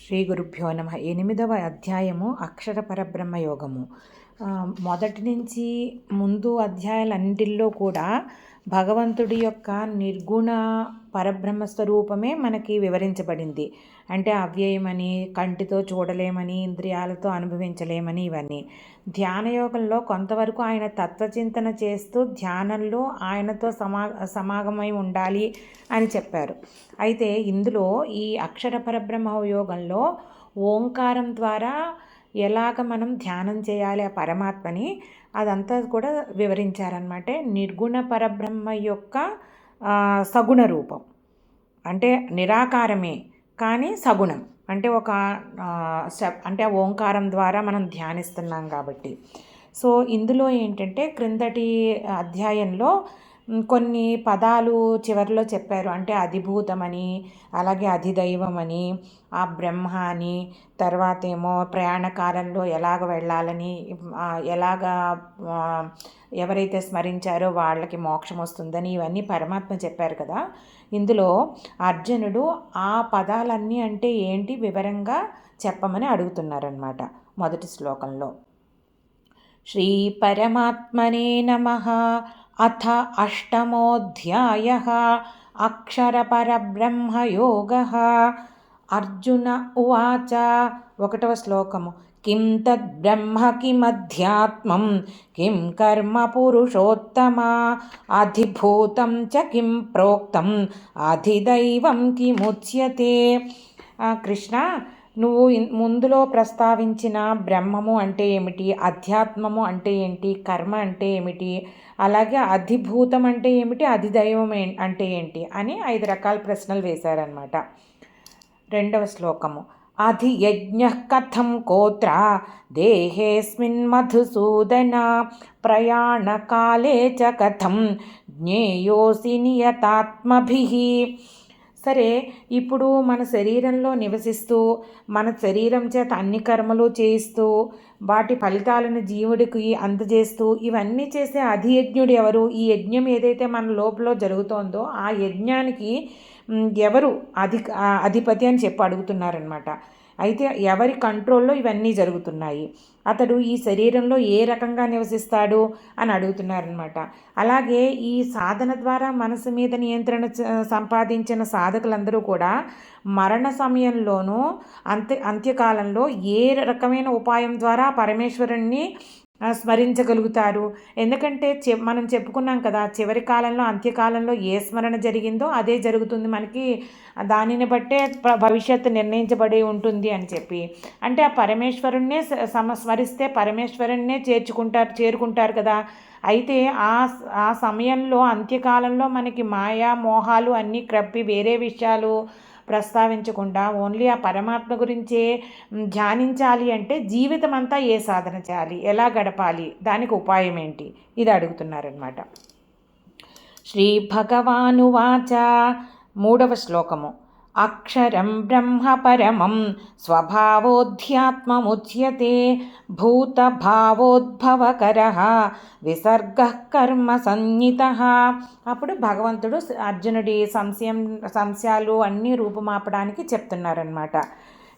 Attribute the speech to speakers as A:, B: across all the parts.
A: శ్రీ గురుభ్యో నమ. ఎనిమిదవ అధ్యాయము అక్షర పరబ్రహ్మ యోగము మొదటి నుంచి ముందు అధ్యాయాలన్నింటిలో కూడా భగవంతుడి యొక్క నిర్గుణ పరబ్రహ్మ స్వరూపమే మనకి వివరించబడింది. అంటే అవ్యయమని కంటితో చూడలేమని ఇంద్రియాలతో అనుభవించలేమని ఇవన్నీ. ధ్యానయోగంలో కొంతవరకు ఆయన తత్వచింతన చేస్తూ ధ్యానంలో ఆయనతో సమా సమాగమై ఉండాలి అని చెప్పారు. అయితే ఇందులో ఈ అక్షర పరబ్రహ్మ యోగంలో ఓంకారం ద్వారా ఎలాగ మనం ధ్యానం చేయాలి ఆ పరమాత్మని అదంతా కూడా వివరించారనమాట నిర్గుణ పరబ్రహ్మ యొక్క సగుణ రూపం. అంటే నిరాకారమే కానీ సగుణం. అంటే ఒక అంటే ఓంకారం ద్వారా మనం ధ్యానిస్తున్నాం కాబట్టి. సో ఇందులో ఏంటంటే క్రిందటి అధ్యాయంలో కొన్ని పదాలు చివరిలో చెప్పారు. అంటే అధిభూతమని అలాగే అధిదైవమని ఆ బ్రహ్మ అని తర్వాత ఏమో ప్రయాణకాలంలో ఎలాగ వెళ్ళాలని ఎలాగ ఎవరైతే స్మరించారో వాళ్ళకి మోక్షం వస్తుందని ఇవన్నీ పరమాత్మ చెప్పారు కదా. ఇందులో అర్జునుడు ఆ పదాలన్నీ అంటే ఏంటి వివరంగా చెప్పమని అడుగుతున్నారనమాట మొదటి శ్లోకంలో. శ్రీ పరమాత్మనే నమ. अथ अष्टमोऽध्यायः अक्षरपरब्रह्मयोगः अर्जुन उवाच ఒకటవ శ్లోకము కిం తద్బ్రహ్మ కిమధ్యాత్మం కిం కర్మ పురుషోత్తమ అధిభూతం చ కిం ప్రోక్తం అధిదైవం కిముచ్యతే కృష్ణ నువ్వు ముందులో ప్రస్తావించిన బ్రహ్మము అంటే ఏమిటి? అధ్యాత్మము అంటే ఏంటి? కర్మ అంటే ఏమిటి? అలాగే అధిభూతం అంటే ఏమిటి? అధిదైవం అంటే ఏంటి? అని ఐదు రకాల ప్రశ్నలు వేశారనమాట రెండవ శ్లోకము. అధియజ్ఞ కథం కోత్ర దేహేస్మిన్ మధుసూదన ప్రయాణకాలే చ కథం జ్ఞేయోసి నియతాత్మభి సరే ఇప్పుడు మన శరీరంలో నివసిస్తూ మన శరీరం చేత అన్ని కర్మలు చేయిస్తూ వాటి ఫలితాలను జీవుడికి అందజేస్తూ ఇవన్నీ చేసే అధియజ్ఞుడు ఎవరు? ఈ యజ్ఞం ఏదైతే మన లోపల జరుగుతోందో ఆ యజ్ఞానికి ఎవరు అధి అధిపతి అని చెప్పి అడుగుతున్నారనమాట అయితే ఎవరి కంట్రోల్లో ఇవన్నీ జరుగుతున్నాయి? అతడు ఈ శరీరంలో ఏ రకంగా నివసిస్తాడు? అని అడుగుతున్నారనమాట అలాగే ఈ సాధన ద్వారా మనసు మీద నియంత్రణ సంపాదించిన సాధకులందరూ కూడా మరణ సమయంలోనూ అంత్య అంత్యకాలంలో ఏ రకమైన ఉపాయం ద్వారా పరమేశ్వరుణ్ణి స్మరించగలుగుతారు. ఎందుకంటే చె మనం చెప్పుకున్నాం కదా చివరి కాలంలో అంత్యకాలంలో ఏ స్మరణ జరిగిందో అదే జరుగుతుంది మనకి. దానిని బట్టే భవిష్యత్తు నిర్ణయించబడి ఉంటుంది అని చెప్పి. అంటే ఆ పరమేశ్వరుణ్ణే సమస్మరిస్తే పరమేశ్వరుణ్ణే చేర్చుకుంటారు చేరుకుంటారు కదా. అయితే ఆ ఆ సమయంలో అంత్యకాలంలో మనకి మాయా మోహాలు అన్నీ క్రప్పి వేరే విషయాలు. ప్రస్తావించకుండా ఓన్లీ ఆ పరమాత్మ గురించే ధ్యానించాలి అంటే జీవితం అంతా ఏ సాధన చేయాలి? ఎలా గడపాలి? దానికి ఉపాయం ఏంటి? ఇది అడుగుతున్నారనమాట శ్రీ భగవానువాచ మూడవ శ్లోకము. అక్షరం బ్రహ్మ పరమం. స్వభావోధ్యాత్మముచ్యతే భూతభావోద్భవకర. విసర్గ కర్మ సన్నిత. అప్పుడు భగవంతుడు అర్జునుడి సంశయం సంశయాలు అన్నీ రూపుమాపడానికి చెప్తున్నారనమాట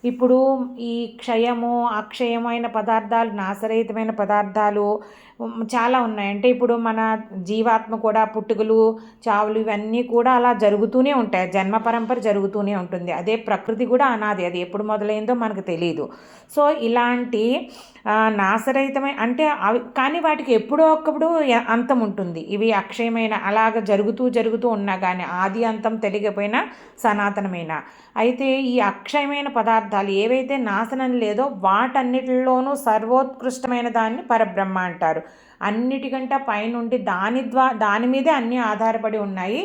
A: ఇప్పుడు ఈ క్షయము అక్షయమైన పదార్థాలు నాశరహితమైన పదార్థాలు చాలా ఉన్నాయి. అంటే ఇప్పుడు మన జీవాత్మ కూడా పుట్టుకలు చావులు ఇవన్నీ కూడా అలా జరుగుతూనే ఉంటాయి. జన్మ పరంపర జరుగుతూనే ఉంటుంది. అదే ప్రకృతి కూడా అనాది. అది ఎప్పుడు మొదలైందో మనకు తెలియదు సో ఇలాంటి నాసరహితమై అంటే అవి కానీ వాటికి ఎప్పుడో ఒకప్పుడు అంతం ఉంటుంది. ఇవి అక్షయమైన అలాగ జరుగుతూ జరుగుతూ ఉన్నా కానీ ఆది అంతం తెలియకపోయినా సనాతనమైన. అయితే ఈ అక్షయమైన పదార్థాలు ఏవైతే నాశనం లేదో వాటన్నిటిలోనూ సర్వోత్కృష్టమైన దాన్ని పరబ్రహ్మ అంటారు. అన్నిటికంటే పైనుండి దాని ద్వా దాని మీదే అన్నీ ఆధారపడి ఉన్నాయి.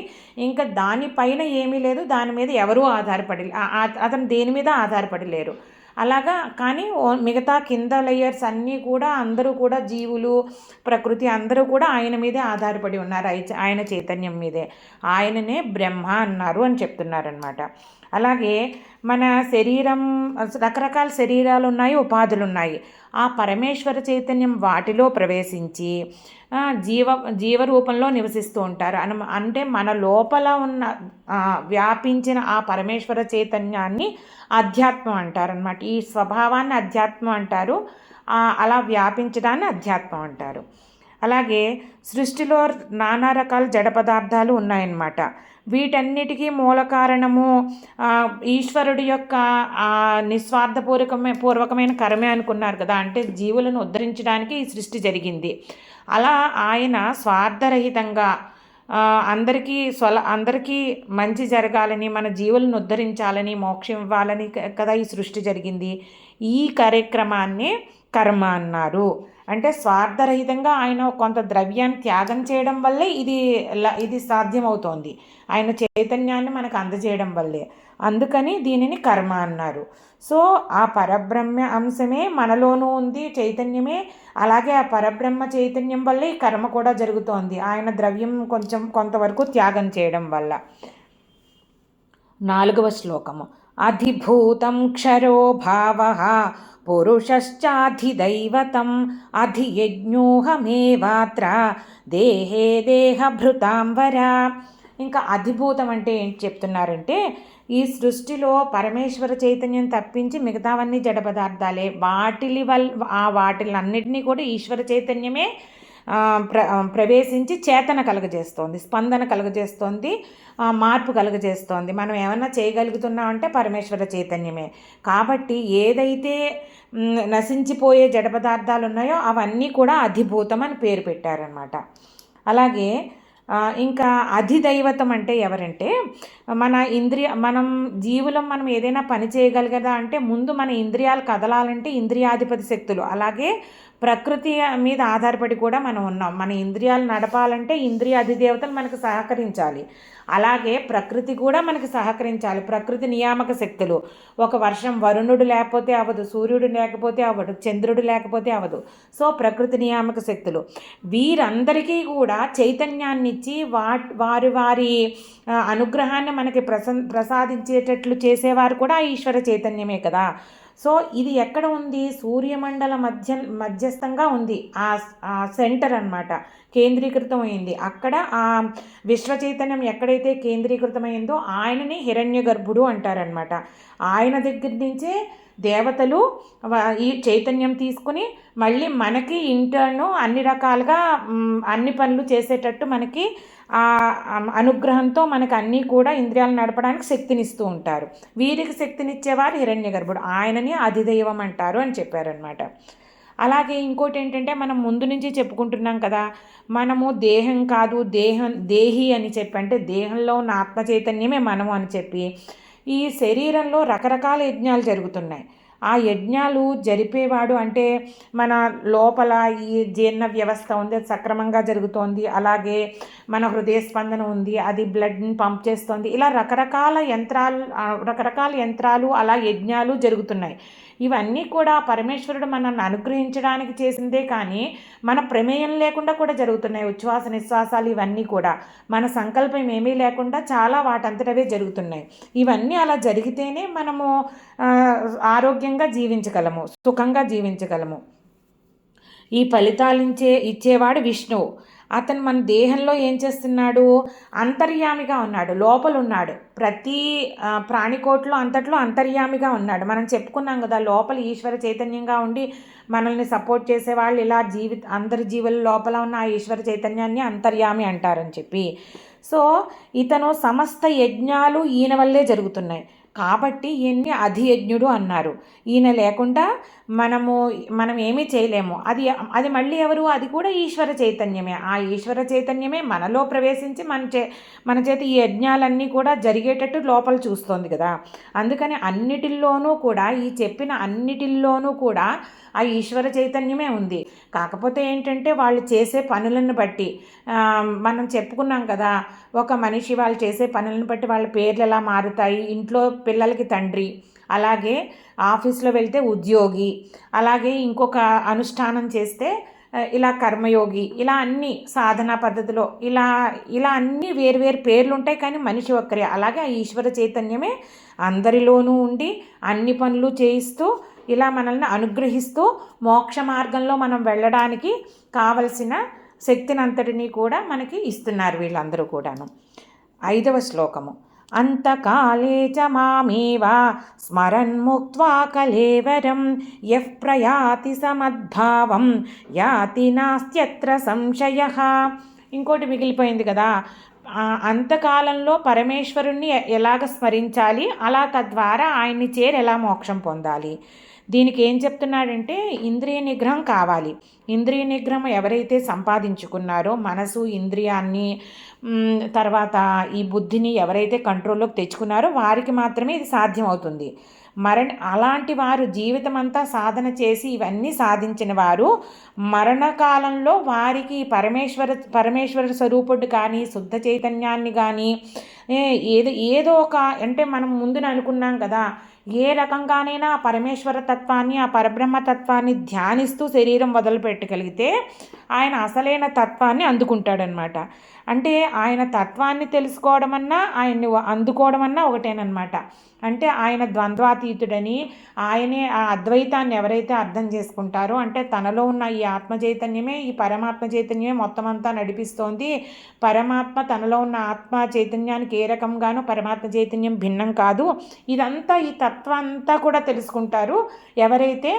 A: ఇంకా దానిపైన ఏమీ లేదు దాని మీద ఎవరూ ఆధారపడి అతను దేని మీద ఆధారపడి లేరు. అలాగా కానీ మిగతా కింద లేయర్స్ అన్నీ కూడా అందరూ కూడా జీవులు ప్రకృతి అందరూ కూడా ఆయన మీదే ఆధారపడి ఉన్నారు ఆయన చైతన్యం మీదే. ఆయననే బ్రహ్మ అన్నారు అని చెప్తున్నారనమాట అలాగే మన శరీరం రకరకాల శరీరాలు ఉన్నాయి ఉపాధులు ఉన్నాయి ఆ పరమేశ్వర చైతన్యం వాటిలో ప్రవేశించి జీవ జీవరూపంలో నివసిస్తూ ఉంటారు. అన అంటే మన లోపల ఉన్న వ్యాపించిన ఆ పరమేశ్వర చైతన్యాన్ని అధ్యాత్మం అంటారు అనమాట ఈ స్వభావాన్ని అధ్యాత్మం అంటారు. అలా వ్యాపించడాన్ని అధ్యాత్మం అంటారు. అలాగే సృష్టిలో నానా రకాల జడ పదార్థాలు ఉన్నాయన్నమాట. వీటన్నిటికీ మూల కారణము ఈశ్వరుడి యొక్క నిస్వార్థపూర్వకమే పూర్వకమైన కరమే అనుకున్నారు కదా. అంటే జీవులను ఉద్ధరించడానికి ఈ సృష్టి జరిగింది. అలా ఆయన స్వార్థరహితంగా అందరికీ స్వల అందరికీ మంచి జరగాలని మన జీవులను ఉద్ధరించాలని మోక్షం ఇవ్వాలని కదా ఈ సృష్టి జరిగింది. ఈ కార్యక్రమాన్ని కర్మ అన్నారు. అంటే స్వార్థరహితంగా ఆయన కొంత ద్రవ్యాన్ని త్యాగం చేయడం వల్లే ఇది ఇది సాధ్యమవుతోంది. ఆయన చైతన్యాన్ని మనకు అందజేయడం వల్లే. అందుకని దీనిని కర్మ అన్నారు. సో ఆ పరబ్రహ్మ అంశమే మనలోనూ ఉంది చైతన్యమే. అలాగే ఆ పరబ్రహ్మ చైతన్యం వల్లే ఈ కర్మ కూడా జరుగుతోంది. ఆయన ద్రవ్యం కొంచెం కొంతవరకు త్యాగం చేయడం వల్ల. నాలుగవ శ్లోకము. అధిభూతం క్షరో భావ పురుషశ్చాధిదైవతం అధియజ్ఞోహమేవాత్ర దేహే దేహభృతాంబరా ఇంకా అధిభూతం అంటే ఏంటి చెప్తున్నారంటే ఈ సృష్టిలో పరమేశ్వర చైతన్యం తప్పించి మిగతావన్నీ జడ పదార్థాలే. వాటిలి వల్ ఆ వాటిలన్నిటినీ కూడా ఈశ్వర చైతన్యమే ప్ర ప్రవేశించి చేతన కలుగజేస్తోంది స్పందన కలుగజేస్తోంది మార్పు కలుగజేస్తోంది. మనం ఏమన్నా చేయగలుగుతున్నామంటే పరమేశ్వర చైతన్యమే. కాబట్టి ఏదైతే నశించిపోయే జడ పదార్థాలు ఉన్నాయో అవన్నీ కూడా అధిభూతం అని పేరు పెట్టారనమాట అలాగే ఇంకా అధిదైవతం అంటే ఎవరంటే మన ఇంద్రియ మనం జీవులం మనం ఏదైనా పని చేయగలిగదా అంటే ముందు మన ఇంద్రియాలు కదలాలంటే ఇంద్రియాధిపతి శక్తులు. అలాగే ప్రకృతి మీద ఆధారపడి కూడా మనం ఉన్నాం. మన ఇంద్రియాలు నడపాలంటే ఇంద్రియ అధిదేవతలు మనకు సహకరించాలి. అలాగే ప్రకృతి కూడా మనకి సహకరించాలి. ప్రకృతి నియామక శక్తులు. ఒక వర్షం వరుణుడు లేకపోతే అవ్వదు సూర్యుడు లేకపోతే అవ్వదు చంద్రుడు లేకపోతే అవ్వదు. సో ప్రకృతి నియామక శక్తులు. వీరందరికీ కూడా చైతన్యాన్ని ఇచ్చి వా వారి వారి అనుగ్రహాన్ని మనకి ప్రస ప్రసాదించేటట్లు చేసేవారు కూడా ఈశ్వర చైతన్యమే కదా. సో ఇది ఎక్కడ ఉంది? సూర్యమండల మధ్య మధ్యస్థంగా ఉంది. ఆ సెంటర్ అనమాట అయింది అక్కడ ఆ విశ్వ చైతన్యం ఎక్కడైతే కేంద్రీకృతమైందో ఆయనని హిరణ్య గర్భుడు అంటారనమాట ఆయన దగ్గర నుంచే దేవతలు ఈ చైతన్యం తీసుకుని మళ్ళీ మనకి ఇంటర్ను అన్ని రకాలుగా అన్ని పనులు చేసేటట్టు మనకి అనుగ్రహంతో మనకు అన్నీ కూడా ఇంద్రియాలు నడపడానికి శక్తినిస్తూ ఉంటారు. వీరికి శక్తినిచ్చేవారు హిరణ్య గర్భుడు. ఆయనని అధిదైవం అంటారు అని చెప్పారనమాట అలాగే ఇంకోటి ఏంటంటే మనం ముందు నుంచి చెప్పుకుంటున్నాం కదా మనము దేహం కాదు దేహం దేహి అని చెప్పి అంటే దేహంలో ఉన్న ఆత్మ చైతన్యమే మనము అని చెప్పి ఈ శరీరంలో రకరకాల యజ్ఞాలు జరుగుతున్నాయి. ఆ యజ్ఞాలు జరిపేవాడు అంటే మన లోపల ఈ జీర్ణ వ్యవస్థ ఉంది అది సక్రమంగా జరుగుతోంది. అలాగే మన హృదయ స్పందన ఉంది అది బ్లడ్ని పంప్ చేస్తుంది. ఇలా రకరకాల యంత్రాలు రకరకాల యంత్రాలు అలా యజ్ఞాలు జరుగుతున్నాయి. ఇవన్నీ కూడా పరమేశ్వరుడు మనల్ని అనుగ్రహించడానికి చేసిందే కానీ మన ప్రమేయం లేకుండా కూడా జరుగుతున్నాయి. ఉచ్ఛ్వాస నిశ్వాసాలు ఇవన్నీ కూడా. మన సంకల్పం ఏమీ లేకుండా చాలా వాటంతటవే జరుగుతున్నాయి. ఇవన్నీ అలా జరిగితేనే మనము ఆరోగ్యంగా జీవించగలము సుఖంగా జీవించగలము. ఈ ఫలితాలించే ఇచ్చేవాడు విష్ణువు. అతను మన దేహంలో ఏం చేస్తున్నాడు? అంతర్యామిగా ఉన్నాడు. లోపల ఉన్నాడు ప్రతి ప్రాణికోట్లో అంతట్లో అంతర్యామిగా ఉన్నాడు. మనం చెప్పుకున్నాం కదా లోపల ఈశ్వర చైతన్యంగా ఉండి మనల్ని సపోర్ట్ చేసేవాళ్ళు ఇలా జీవి అందరి జీవుల లోపల ఉన్న ఆ ఈశ్వర చైతన్యాన్ని అంతర్యామి అంటారని చెప్పి. సో ఇతను సమస్త యజ్ఞాలు ఈయన వల్లే జరుగుతున్నాయి. కాబట్టి ఈయన్ని అధియజ్ఞుడు అన్నారు. ఈయన లేకుండా మనము మనం ఏమీ చేయలేము. అది అది మళ్ళీ ఎవరు? అది కూడా ఈశ్వర చైతన్యమే. ఆ ఈశ్వర చైతన్యమే మనలో ప్రవేశించి మన చే మన చేత ఈ యజ్ఞాలన్నీ కూడా జరిగేటట్టు లోపల చూస్తోంది కదా. అందుకని అన్నిటిల్లోనూ కూడా ఈ చెప్పిన అన్నిటిల్లోనూ కూడా ఆ ఈశ్వర చైతన్యమే ఉంది. కాకపోతే ఏంటంటే వాళ్ళు చేసే పనులను బట్టి మనం చెప్పుకున్నాం కదా ఒక మనిషి వాళ్ళు చేసే పనులను బట్టి వాళ్ళ పేర్లు ఎలా మారుతాయి? ఇంట్లో పిల్లలకి తండ్రి అలాగే ఆఫీస్లో వెళ్తే ఉద్యోగి అలాగే ఇంకొక అనుష్ఠానం చేస్తే ఇలా కర్మయోగి ఇలా అన్ని సాధనా పద్ధతిలో ఇలా ఇలా అన్ని వేరు వేరు పేర్లు ఉంటాయి కానీ మనిషి ఒక్కరే. అలాగే ఆ ఈశ్వర చైతన్యమే అందరిలోనూ ఉండి అన్ని పనులు చేయిస్తూ ఇలా మనల్ని అనుగ్రహిస్తూ మోక్ష మార్గంలో మనం వెళ్ళడానికి కావలసిన శక్తిని అంతటినీ కూడా మనకి ఇస్తున్నారు వీళ్ళందరూ కూడాను. ఐదవ శ్లోకము. అంతకాలే చ మామేవ స్మరన్ముక్త్వా కలేవరం యః ప్రయాతి సమద్భావం యాతి నాస్త్యత్ర సంశయ. ఇంకోటి మిగిలిపోయింది కదా అంతకాలంలో పరమేశ్వరుణ్ణి ఎలాగ స్మరించాలి? అలా తద్వారా ఆయన్ని చేరి ఎలా మోక్షం పొందాలి? దీనికి ఏం చెప్తున్నాడంటే ఇంద్రియ నిగ్రహం కావాలి. ఇంద్రియ నిగ్రహం ఎవరైతే సంపాదించుకున్నారో మనసు ఇంద్రియాన్ని తర్వాత ఈ బుద్ధిని ఎవరైతే కంట్రోల్లోకి తెచ్చుకున్నారో వారికి మాత్రమే ఇది సాధ్యమవుతుంది. మరణ అలాంటి వారు జీవితం అంతా సాధన చేసి ఇవన్నీ సాధించిన వారు మరణకాలంలో వారికి పరమేశ్వర పరమేశ్వర స్వరూపుడు కానీ శుద్ధ చైతన్యాన్ని కానీ ఏదో ఏదో ఒక అంటే మనం ముందున అనుకున్నాం కదా ఏ రకంగానైనా ఆ పరమేశ్వర తత్వాన్ని ఆ పరబ్రహ్మ తత్వాన్ని ధ్యానిస్తూ శరీరం వదిలిపెట్టగలిగితే ఆయన అసలైన తత్వాన్ని అందుకుంటాడనమాట. అంటే ఆయన తత్వాన్ని తెలుసుకోవడం అన్నా ఆయన్ని అందుకోవడం అన్నా ఒకటేనమాట అంటే ఆయన ద్వంద్వాతీతుడని ఆయనే ఆ అద్వైతాన్ని ఎవరైతే అర్థం చేసుకుంటారో అంటే తనలో ఉన్న ఈ ఆత్మ చైతన్యమే ఈ పరమాత్మ చైతన్యమే మొత్తం అంతా నడిపిస్తోంది. పరమాత్మ తనలో ఉన్న ఆత్మ చైతన్యానికి ఏ రకంగానూ పరమాత్మ చైతన్యం భిన్నం కాదు. ఇదంతా ఈ తత్వం అంతా కూడా తెలుసుకుంటారు. ఎవరైతే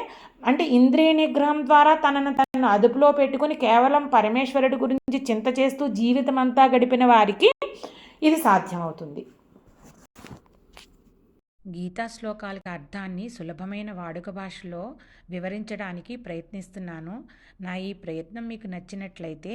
A: అంటే ఇంద్రియ నిగ్రహం ద్వారా తనను తనను అదుపులో పెట్టుకుని కేవలం పరమేశ్వరుడి గురించి చింత చేస్తూ జీవితం అంతా గడిపిన వారికి ఇది సాధ్యమవుతుంది. గీతా శ్లోకాలకు అర్థాన్ని సులభమైన వాడుక భాషలో వివరించడానికి ప్రయత్నిస్తున్నాను. నా ఈ ప్రయత్నం మీకు నచ్చినట్లయితే